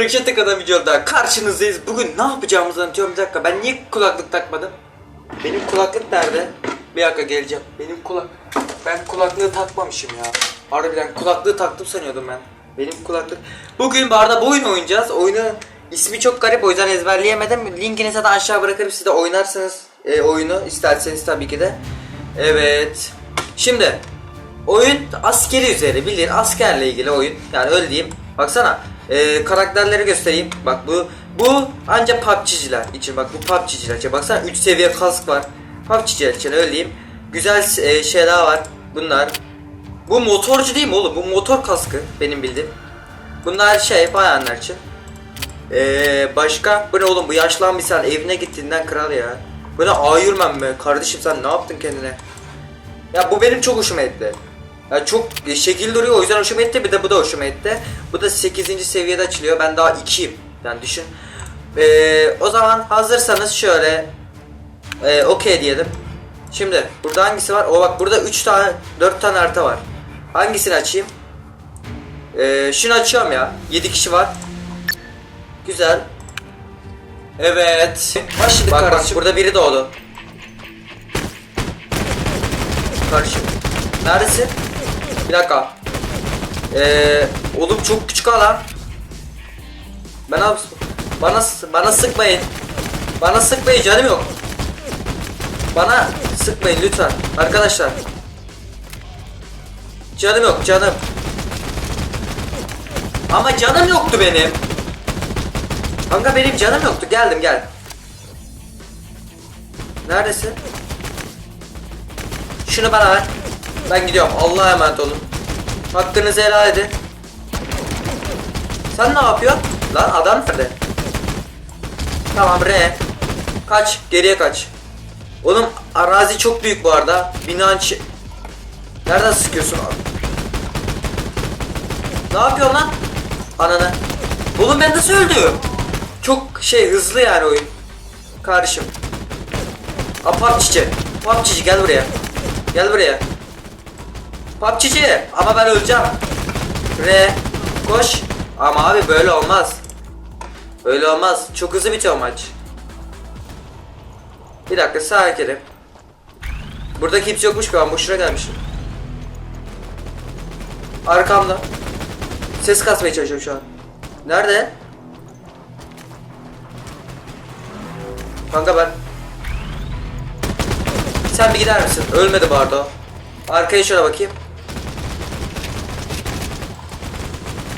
Rıkşat Teka'dan videoda karşınızdayız. Bugün ne yapacağımızı anlatıyorum. Bir dakika ben niye kulaklık takmadım? Benim kulaklık nerede? Bir dakika geleceğim. Benim kulak... Ben kulaklığı takmamışım ya. Harbiden kulaklığı taktım sanıyordum ben. Benim kulaklık... Bugün bu arada bu oyunu oynayacağız. Oyunu ismi çok garip o yüzden ezberleyemedim. Linkini zaten aşağı bırakırım siz de oynarsınız e, oyunu isterseniz tabii ki de. Evet. Şimdi Oyun askeri üzeri bildiğin askerle ilgili oyun. Yani öyle diyeyim. Baksana e, karakterleri göstereyim. Bak bu bu ancak PUBG'ciler için. Bak bu PUBG'ciler için. Baksana 3 seviye kask var. PUBG'ciler için öyle diyeyim. Güzel e, şeyler var. Bunlar. Bu motorcu değil mi oğlum? Bu motor kaskı benim bildiğim. Bunlar şey bayanlar için. Ee, başka bu ne oğlum bu yaşlan bir sen evine gittiğinden kral ya. Bu ne ayırmam be kardeşim sen ne yaptın kendine? Ya bu benim çok hoşuma gitti. Ya çok şekil duruyor o yüzden hoşuma gitti bir de bu da hoşuma gitti. Bu da 8. seviyede açılıyor ben daha 2'yim. Yani düşün. Ee, o zaman hazırsanız şöyle ee, okey diyelim. Şimdi burada hangisi var? O bak burada 3 tane 4 tane harita var. Hangisini açayım? Ee, şunu açıyorum ya. 7 kişi var. Güzel. Evet. Başladık bak, bak burada biri doğdu. Karışım. Neredesin? Bir dakika. Ee, oğlum çok küçük alan. Bana bana bana sıkmayın. Bana sıkmayın canım yok. Bana sıkmayın lütfen arkadaşlar. Canım yok canım. Ama canım yoktu benim. Kanka benim canım yoktu. Geldim gel. Neredesin? Şunu bana ver. Ben gidiyorum. Allah'a emanet olun. Hakkınızı helal edin. Sen ne yapıyorsun? Lan adam nerede? Tamam R. Kaç. Geriye kaç. Oğlum arazi çok büyük bu arada. Binanç... Nereden sıkıyorsun abi? Ne yapıyorsun lan? Ananı. Oğlum ben nasıl öldüm? Çok şey hızlı yani oyun. Kardeşim. Aa PUBG'ci. PUBG'ci gel buraya. Gel buraya. PUBG'ci ama ben öleceğim. R koş. Ama abi böyle olmaz. Böyle olmaz. Çok hızlı bitiyor maç. Bir dakika sakinim. Burada kimse yokmuş ben boşuna gelmişim. Arkamda. Ses kasmaya çalışıyorum şu an. Nerede? Kanka ben sen bir gider misin? Ölmedi bu arada o. Arkaya şöyle bakayım.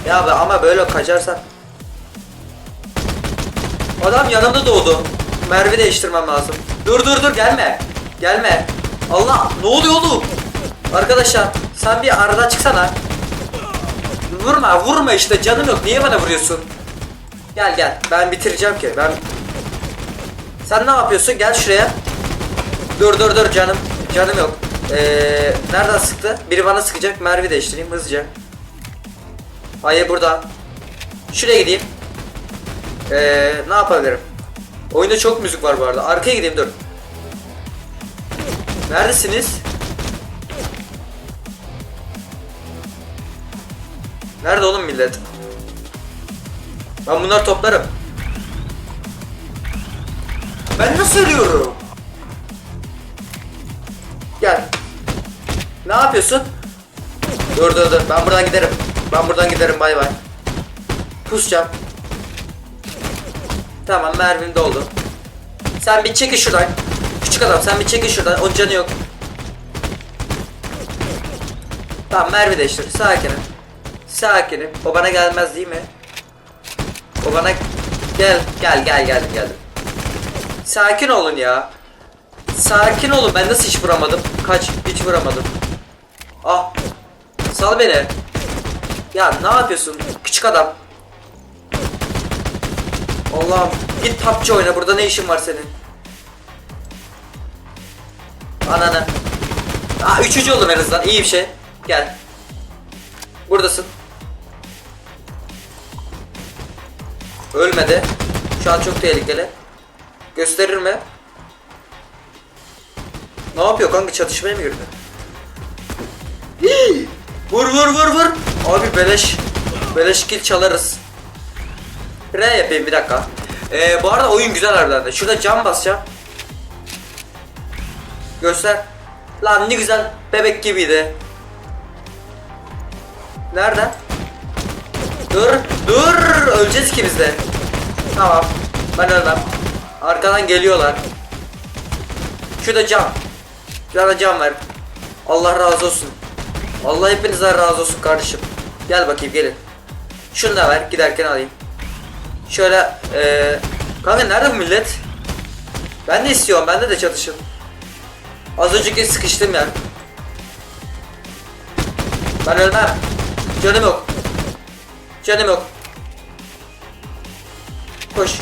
Ya be ama böyle kaçarsan. Adam yanımda doğdu. Mermi değiştirmem lazım. Dur dur dur gelme. Gelme. Allah ne oluyor oğlum? Arkadaşlar sen bir arada çıksana. Vurma vurma işte canım yok. Niye bana vuruyorsun? Gel gel. Ben bitireceğim ki. Ben Sen ne yapıyorsun? Gel şuraya. Dur dur dur canım. Canım yok. Ee, nereden sıktı? Biri bana sıkacak. Mermi değiştireyim hızlıca. Hayır burada. Şuraya gideyim. Ee, ne yapabilirim? Oyunda çok müzik var bu arada. Arkaya gideyim dur. Neredesiniz? Nerede oğlum millet? Ben bunları toplarım. Ben nasıl ölüyorum? Gel. Ne yapıyorsun? Dur dur dur. Ben buradan giderim. Ben buradan giderim. Bay bay. Pusacağım. Tamam mermim doldu. Sen bir çekil şuradan. Küçük adam sen bir çekil şuradan. Onun canı yok. Tamam mermi değiştir. Sakinim. Sakinim. O bana gelmez değil mi? O bana gel gel gel geldim geldim. Sakin olun ya. Sakin olun ben nasıl hiç vuramadım? Kaç hiç vuramadım. Ah. Sal beni. Ya ne yapıyorsun küçük adam? Allah'ım git PUBG oyna burada ne işin var senin? Ananı. Aa üçüncü oldum en azından iyi bir şey. Gel. Buradasın. Ölmedi. Şu an çok tehlikeli. Gösterir mi? Ne yapıyor kanka çatışmaya mı girdi? Vur vur vur vur. Abi beleş. Beleş kill çalarız. R yapayım bir dakika. Ee, bu arada oyun güzel harbiden de. Şurada cam basacağım. Göster. Lan ne güzel bebek gibiydi. Nerede? Dur, dur. Öleceğiz ki biz de. Tamam. Ben ölmem. Arkadan geliyorlar. Şurada cam. Şurada cam ver. Allah razı olsun. Allah hepinizden razı olsun kardeşim. Gel bakayım gelin. Şunu da ver giderken alayım. Şöyle eee kanka nerede bu millet? Ben de istiyorum bende de çatışın. Az önceki sıkıştım yer. Ben ölmem. Canım yok. Canım yok. Koş.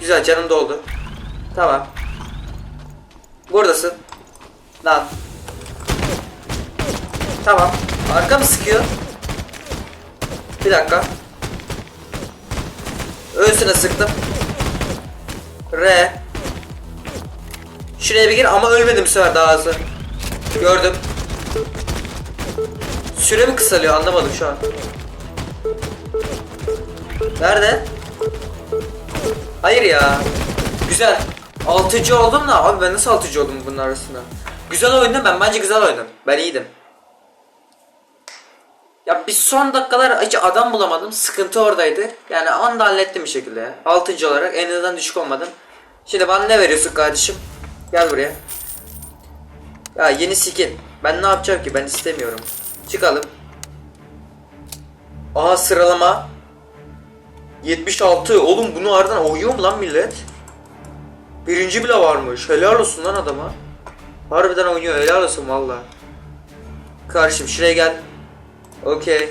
Güzel canım doldu. Tamam. Buradasın. Lan. Tamam. Arka mı sıkıyor? Bir dakika. Ölsüne sıktım. R. Şuraya bir gir ama ölmedim bu sefer daha hızlı. Gördüm. Süre mi kısalıyor anlamadım şu an. Nerede? Hayır ya. Güzel. Altıncı oldum da abi ben nasıl altıncı oldum bunun arasında? Güzel oynadım ben bence güzel oynadım. Ben iyiydim. Ya bir son dakikalar hiç adam bulamadım. Sıkıntı oradaydı. Yani onu da hallettim bir şekilde ya. Altıncı olarak en azından düşük olmadım. Şimdi bana ne veriyorsun kardeşim? Gel buraya. Ya yeni skin. Ben ne yapacağım ki? Ben istemiyorum. Çıkalım. Aha sıralama. 76. Oğlum bunu ardından oynuyor mu lan millet? Birinci bile varmış. Helal olsun lan adama. Harbiden oynuyor. Helal olsun valla. Kardeşim şuraya gel. Okey.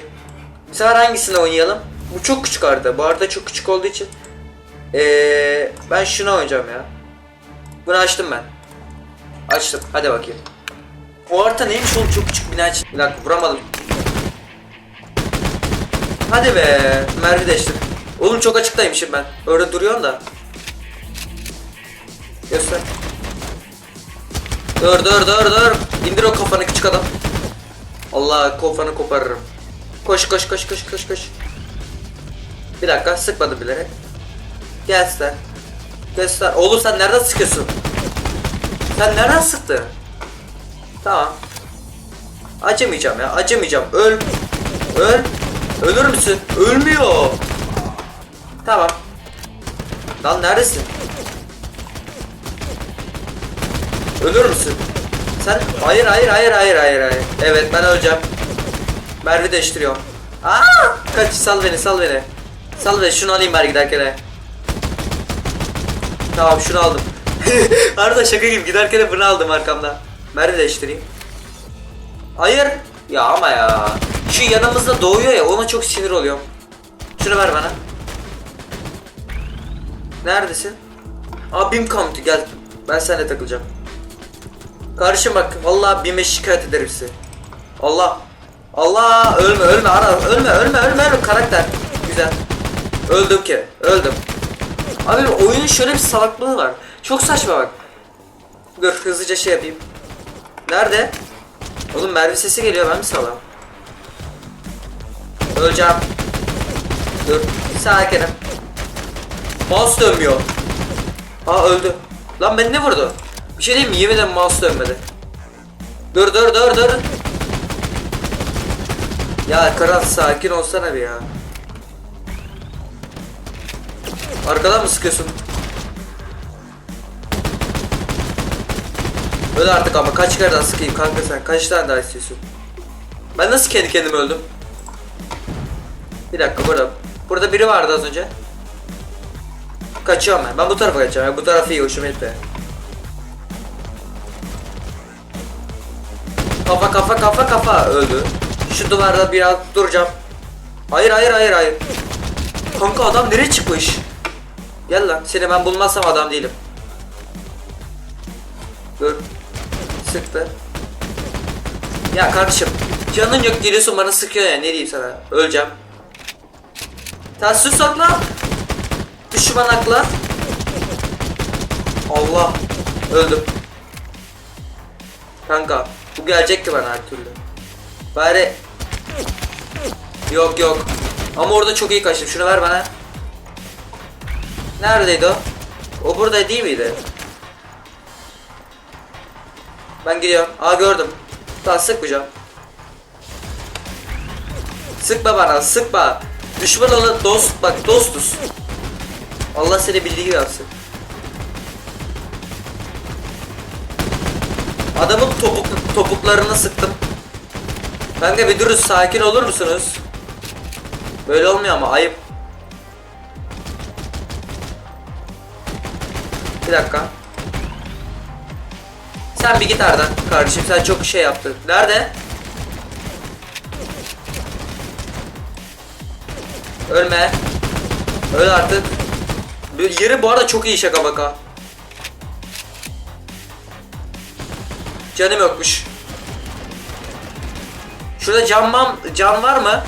Bu sefer hangisini oynayalım? Bu çok küçük harita. Bu harita çok küçük olduğu için. Ee, ben şunu oynayacağım ya. Bunu açtım ben. Açtım. Hadi bakayım. Bu harita neymiş oğlum çok küçük bina için. Bir dakika vuramadım. Hadi be. Mermi değiştir. Oğlum çok açıktaymışım ben. Orada duruyorsun da. Göster. Dur dur dur dur. İndir o kafanı küçük adam. Allah kafanı koparırım. Koş koş koş koş koş koş. Bir dakika sıkmadım bilerek. Göster. Göster. Oğlum sen nereden sıkıyorsun? Sen nereden sıktın? Tamam. Acımayacağım ya acımayacağım. Öl. Öl. Ölür müsün? Ölmüyor. Tamam. Lan neredesin? Ölür müsün? Sen hayır hayır hayır hayır hayır hayır. Evet ben öleceğim. Mermi değiştiriyorum. Aa! Kaç sal beni sal beni. Sal beni şunu alayım bari giderken. Tamam şunu aldım. Arada şaka gibi giderken de bunu aldım arkamda. Mermi değiştireyim. Hayır. Ya ama ya. Şu yanımızda doğuyor ya ona çok sinir oluyorum. Şunu ver bana. Neredesin? Aa BİM kampı gel. Ben seninle takılacağım. Kardeşim bak vallahi BİM'e şikayet ederim sizi. Allah. Allah ölme ölme ara ölme ölme ölme ölme karakter. Güzel. Öldüm ki öldüm. Abi oyunun şöyle bir salaklığı var. Çok saçma bak. Dur hızlıca şey yapayım. Nerede? Oğlum mermi sesi geliyor ben mi salam? Öleceğim. Dur. Sakinim. Mouse dönmüyor. Aa öldü. Lan beni ne vurdu? Bir şey diyeyim mi? Yemin ederim mouse dönmedi. Dur dur dur dur. Ya Kral sakin olsana bir ya. Arkadan mı sıkıyorsun? Öl artık ama kaç daha sıkayım kanka sen kaç tane daha istiyorsun? Ben nasıl kendi kendime öldüm? Bir dakika burada. Burada biri vardı az önce. Kaçıyorum ben. Ben bu tarafa kaçacağım. Bu taraf iyi hoşuma gitti. Kafa kafa kafa kafa öldü. Şu duvarda biraz duracağım. Hayır hayır hayır hayır. Kanka adam nereye çıkmış? Gel lan seni ben bulmazsam adam değilim. Dur. Sıktı. Ya kardeşim canın yok geliyorsun bana sıkıyor ya ne diyeyim sana. Öleceğim. Ters sus sakla. Düşman akla. Allah. Öldüm. Kanka bu gelecekti bana her türlü. Bari Yok yok. Ama orada çok iyi kaçtım. Şunu ver bana. Neredeydi o? O burada değil miydi? Ben gidiyorum. Aa gördüm. Tamam sıkmayacağım. Sıkma bana sıkma. Düşman olan dost bak dostuz. Allah seni bildiği yapsın. Adamın topuk, topuklarını sıktım. Kanka bir durun sakin olur musunuz? Böyle olmuyor ama ayıp. Bir dakika. Sen bir git Arda. Kardeşim sen çok şey yaptın. Nerede? Ölme. Öl artık. Yeri bu arada çok iyi şaka baka. Canım yokmuş. Şurada cam, mam, cam var mı?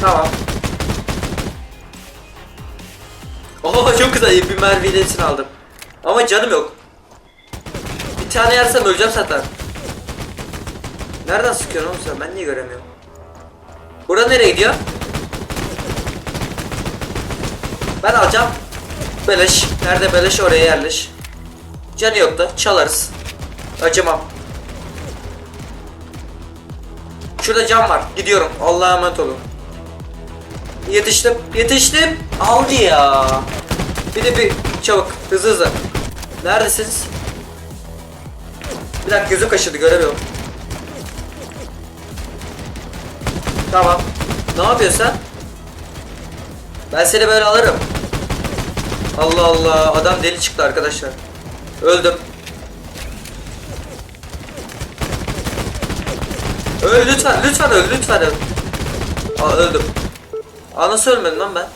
Tamam. Oha çok güzel bir mermiyle hepsini aldım. Ama canım yok. Bir tane yersem öleceğim zaten. Nereden sıkıyorsun oğlum sen? Ben niye göremiyorum? Bura nereye gidiyor? Ben alacağım. Beleş. Nerede beleş oraya yerleş. Canı yok da çalarız. Acımam. Şurada cam var. Gidiyorum. Allah'a emanet olun. Yetiştim. Yetiştim. Aldı ya. Bir de bir çabuk. Hızlı hızlı. Neredesiniz? Bir dakika gözüm kaşıdı göremiyorum. Tamam. Ne yapıyorsun sen? Ben seni böyle alırım. Allah Allah adam deli çıktı arkadaşlar. Öldüm. Öl lütfen lütfen öl lütfen öl. Aa, öldüm. Aa nasıl ölmedim lan ben?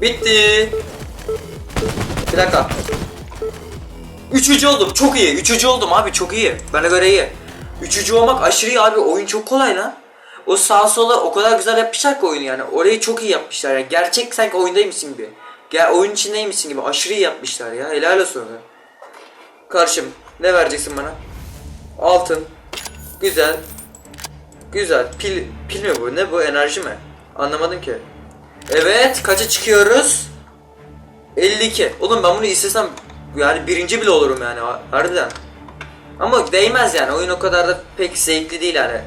Bitti. Bir dakika. Üçüncü oldum. Çok iyi. Üçüncü oldum abi. Çok iyi. Bana göre iyi. Üçüncü olmak aşırı iyi abi. Oyun çok kolay lan. O sağ sola o kadar güzel yapmışlar ki oyunu yani. Orayı çok iyi yapmışlar yani. Gerçek sanki oyundaymışsın gibi. Gel oyun içindeymişsin gibi. Aşırı yapmışlar ya. Helal olsun. ona. Karşım. Ne vereceksin bana? Altın. Güzel. Güzel. Pil, pil mi bu? Ne bu? Enerji mi? Anlamadım ki. Evet. Kaça çıkıyoruz? 52. Oğlum ben bunu istesem yani birinci bile olurum yani harbiden. Ama değmez yani. Oyun o kadar da pek zevkli değil yani.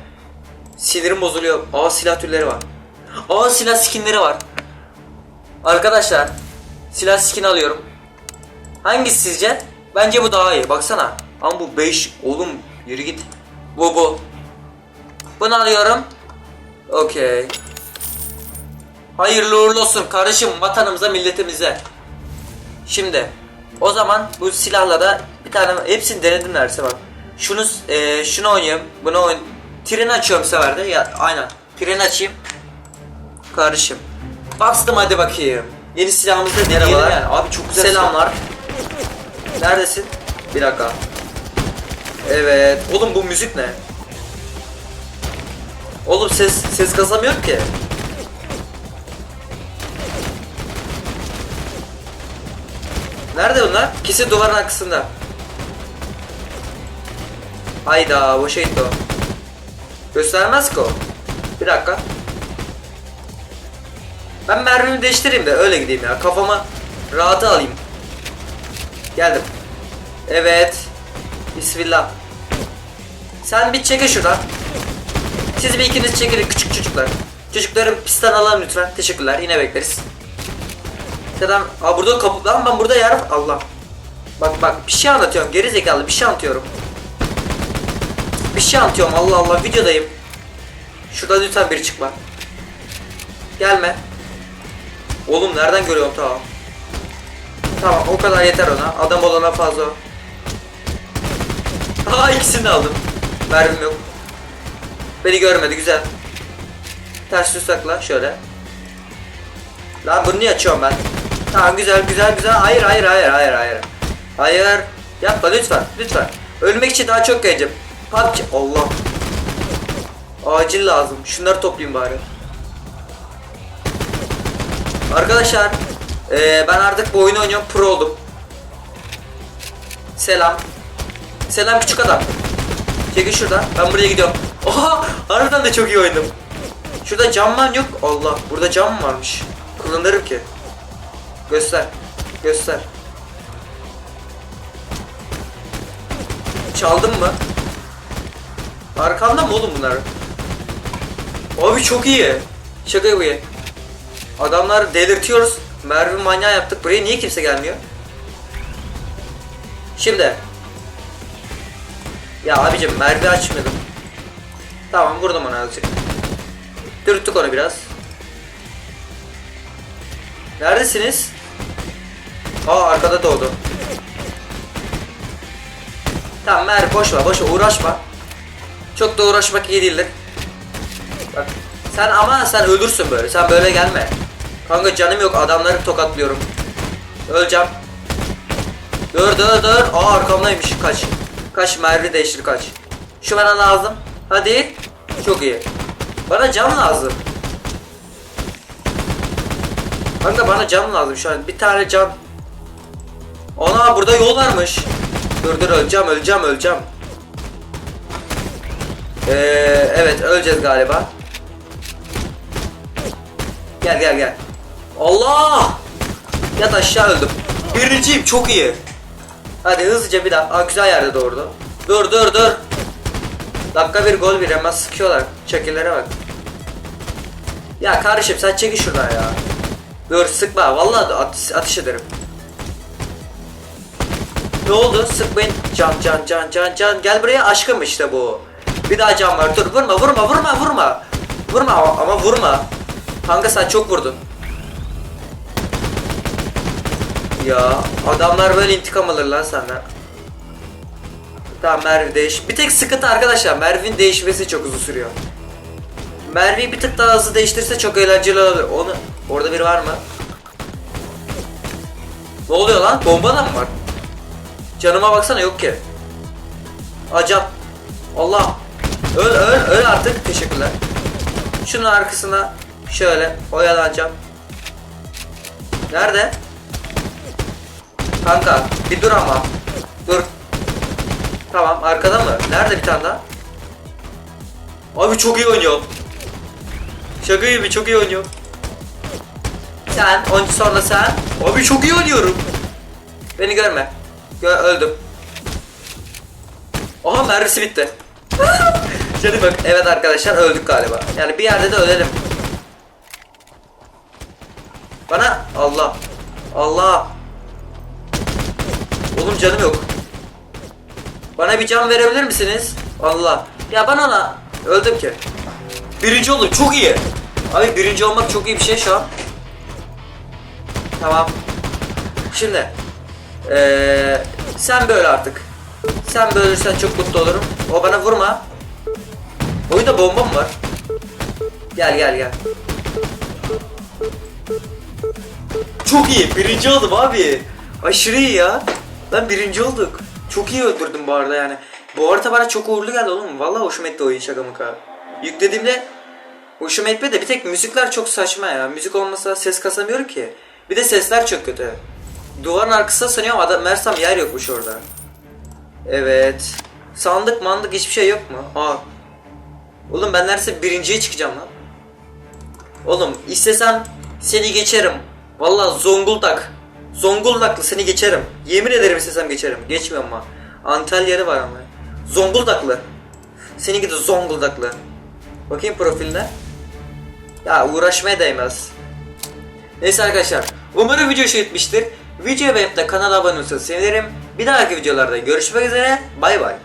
Sinirim bozuluyor. Aa silah türleri var. Aa silah skinleri var. Arkadaşlar silah skin alıyorum. Hangisi sizce? Bence bu daha iyi. Baksana. Ama bu 5 oğlum yürü git. Bu bu. Bunu alıyorum. Okey. Hayırlı uğurlu olsun kardeşim vatanımıza milletimize. Şimdi o zaman bu silahla da bir tane hepsini denedim neredeyse bak. Şunu e, şunu oynayayım. Bunu oyn Tren açıyorum seferde. Ya aynen. Tren açayım. Kardeşim. Bastım hadi bakayım. Yeni silahımızda deneyelim Merhabalar. yani. Abi çok güzel Selamlar. Neredesin? Bir dakika. Evet. Oğlum bu müzik ne? Oğlum ses ses kasamıyorum ki. Nerede bunlar? Kesin duvarın arkasında. Hayda boşa gitti o. Göstermez ki o. Bir dakika. Ben mermimi değiştireyim de öyle gideyim ya. Kafama rahatı alayım. Geldim. Evet. Bismillah. Sen bir çeke şuradan. Siz bir ikiniz çekilin küçük çocuklar. Çocukların pistten alalım lütfen. Teşekkürler. Yine bekleriz. Zaten Aa burada kapı lan ben burada yer Allah. Bak bak bir şey anlatıyorum geri zekalı bir şey anlatıyorum. Bir şey anlatıyorum Allah Allah videodayım. Şurada lütfen bir çıkma. Gelme. Oğlum nereden görüyorum tamam. Tamam o kadar yeter ona. Adam olana fazla. Aa ikisini de aldım. Mermim yok. Beni görmedi güzel. Ters düz takla şöyle. Lan bunu niye açıyorum ben? Tamam güzel güzel güzel. Hayır hayır hayır hayır hayır. Hayır. Yapma lütfen lütfen. Ölmek için daha çok geleceğim. PUBG. Allah. Acil lazım. Şunları toplayayım bari. Arkadaşlar. eee, ben artık bu oyunu oynuyorum. Pro oldum. Selam. Selam küçük adam. Çekil şuradan. Ben buraya gidiyorum. Oha! Harbiden de çok iyi oynadım. Şurada cam var yok. Allah burada cam mı varmış? Kullanırım ki. Göster. Göster. Çaldın mı? Arkanda mı oğlum bunlar? Abi çok iyi. Şaka yapıyor. Adamlar delirtiyoruz. Merve manyağı yaptık. Buraya niye kimse gelmiyor? Şimdi. Ya abicim merve açmadım. Tamam vurdum onu azıcık. Dürttük onu biraz. Neredesiniz? Aa arkada doğdu. Tamam Merve boş ver boş uğraşma. Çok da uğraşmak iyi değildir. Bak sen ama sen ölürsün böyle. Sen böyle gelme. Kanka canım yok adamları tokatlıyorum. Öleceğim. Dur dur dur. Aa arkamdaymış kaç. Kaç Merve değiştir kaç. Şu bana lazım. Hadi. Çok iyi. Bana cam lazım. Kanka bana cam lazım şu an. Bir tane cam. Ana burada yol varmış. Dur dur öleceğim öleceğim öleceğim. Ee, evet öleceğiz galiba. Gel gel gel. Allah! Yat aşağı öldüm. Birinciyim çok iyi. Hadi hızlıca bir daha. Aa, güzel yerde doğurdu. Dur dur dur. Dakika bir gol bir hemen sıkıyorlar. Çekillere bak. Ya kardeşim sen çekil şuradan ya. Dur sıkma vallahi at atış ederim. Ne oldu? Sıkmayın. Can can can can can. Gel buraya aşkım işte bu. Bir daha can var. Dur vurma vurma vurma vurma. Vurma ama, vurma. Kanka sen çok vurdun. Ya adamlar böyle intikam alır lan senden. Tamam Merve değiş. Bir tek sıkıntı arkadaşlar Merve'nin değişmesi çok uzun sürüyor. Merve'yi bir tık daha hızlı değiştirse çok eğlenceli olur. Onu orada biri var mı? Ne oluyor lan? Bomba da mı var? Canıma baksana yok ki. Acam. Allah. Öl öl öl artık. Teşekkürler. Şunun arkasına şöyle oyalanacağım. Nerede? Kanka bir dur ama. Dur. Tamam arkada mı? Nerede bir tane daha? Abi çok iyi oynuyor. Şaka gibi çok iyi oynuyor. Sen, on sonra sen. Abi çok iyi oynuyorum. Beni görme. Gö öldüm. Aha mermisi bitti. Canım bak evet arkadaşlar öldük galiba. Yani bir yerde de ölelim. Bana Allah. Allah. Oğlum canım yok. Bana bir can verebilir misiniz? Allah. Ya ben ona öldüm ki. Birinci oldum çok iyi. Abi birinci olmak çok iyi bir şey şu an. Tamam. Şimdi. Ee, sen böyle artık. Sen bölürsen çok mutlu olurum. O bana vurma. Oyunda bomba mı var? Gel gel gel. Çok iyi. Birinci oldum abi. Aşırı iyi ya. Ben birinci olduk. Çok iyi öldürdüm bu arada yani. Bu arada bana çok uğurlu geldi oğlum. Vallahi hoşuma etti oyun şaka maka. Yüklediğimde hoşuma etmedi de bir tek müzikler çok saçma ya. Müzik olmasa ses kasamıyorum ki. Bir de sesler çok kötü. Duvarın arkasına sanıyorum adam Mersam yer yokmuş orada. Evet. Sandık mandık hiçbir şey yok mu? Aa. Oğlum ben neredeyse birinciye çıkacağım lan. Oğlum istesem seni geçerim. Vallahi Zonguldak. Zonguldaklı seni geçerim. Yemin ederim istesem geçerim. Geçmiyorum ama. Antalya'lı var ama. Zonguldaklı. Seni gidi Zonguldaklı. Bakayım profiline. Ya uğraşmaya değmez. Neyse arkadaşlar. Umarım video hoşuna gitmiştir. Beğenip de kanala abone olursanız sevinirim. Bir dahaki videolarda görüşmek üzere. Bay bay.